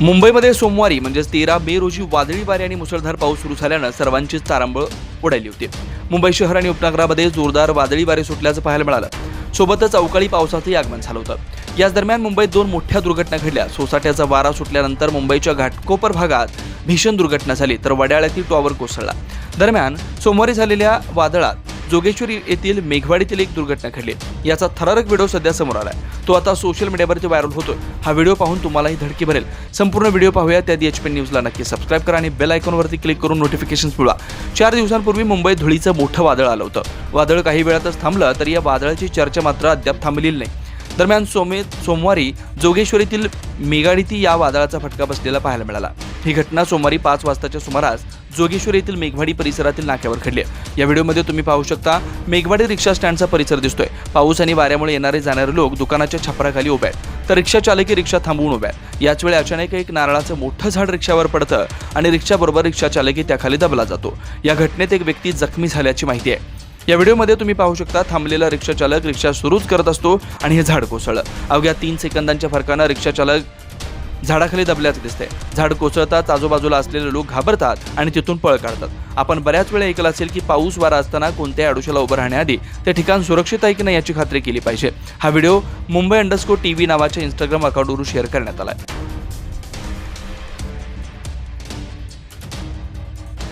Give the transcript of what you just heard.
मुंबईमध्ये सोमवारी म्हणजेच तेरा मे रोजी वादळी वारे आणि मुसळधार पाऊस सुरू झाल्यानं सर्वांचीच तारांबळ उडाली होती. मुंबई शहर आणि उपनगरामध्ये जोरदार वादळी वारे सुटल्याचं पाहायला मिळालं. सोबतच अवकाळी पावसाचंही आगमन झालं होतं. याच दरम्यान मुंबईत दोन मोठ्या दुर्घटना घडल्या. सोसाट्याचा वारा सुटल्यानंतर मुंबईच्या घाटकोपर भागात भीषण दुर्घटना झाली तर वड्याळ्यातील टॉवर कोसळला. दरम्यान सोमवारी झालेल्या वादळात जोगेश्वरी येथील मेघवाडीतील एक दुर्घटना घडली. याचा थरारक व्हिडिओ सध्या समोर आला तो आता सोशल मीडियावरती व्हायरल होतोय. हा व्हिडिओ पाहून तुम्हालाही धडकी भरेल. संपूर्ण व्हिडिओ पाहूया त्याआधी एच पी न्यूजला नक्की सबस्क्राईब करा आणि बेल आयकॉनवरती क्लिक करून नोटिफिकेशन मिळवा चार दिवसांपूर्वी मुंबईत धुळीचं मोठं वादळ आलं होतं. वादळ काही वेळातच थांबलं तर या वादळाची चर्चा मात्र अद्याप थांबलेली नाही. दरम्यान सोमे सोमवारी जोगेश्वरीतील मेघाडीती या वादळाचा फटका बसलेला पाहायला मिळाला. ही घटना सोमवारी पाच वाजताच्या सुमारास जोगेश्वर येथील मेघवाडी परिसरातील नाक्यावर घडली आहे. या व्हिडिओमध्ये तुम्ही पाहू शकता मेघवाडी रिक्षा स्टँडचा परिसर दिसतोय. पाऊस आणि वाऱ्यामुळे येणारे जाणारे लोक दुकानाच्या छपराखाली उभे आहेत. तर रिक्षा चालकी रिक्षा थांबवून उभ्या आहेत. याच वेळी अचानक एक नारळाचं मोठं झाड रिक्षावर पडतं आणि रिक्षाबरोबर रिक्षा चालकी त्याखाली दबला जातो. या घटनेत एक व्यक्ती जखमी झाल्याची माहिती आहे. या व्हिडिओमध्ये तुम्ही पाहू शकता थांबलेला रिक्षा चालक रिक्षा सुरूच करत असतो आणि हे झाड कोसळलं. अवघ्या तीन सेकंदांच्या फरकानं रिक्षा चालक झाडाखाली दबल्याचं दिसतंय झाड कोसळताच आजूबाजूला असलेले लोक घाबरतात आणि तिथून पळ काढतात. आपण बऱ्याच वेळा ऐकलं असेल की पाऊस वारा असताना कोणत्याही आडोशाला उभं राहण्याआधी ते ठिकाण सुरक्षित आहे की नाही याची खात्री केली पाहिजे. हा video Mumbai underscore T V नावाच्या इंस्टाग्राम अकाउंटवरून शेअर करण्यात आला आहे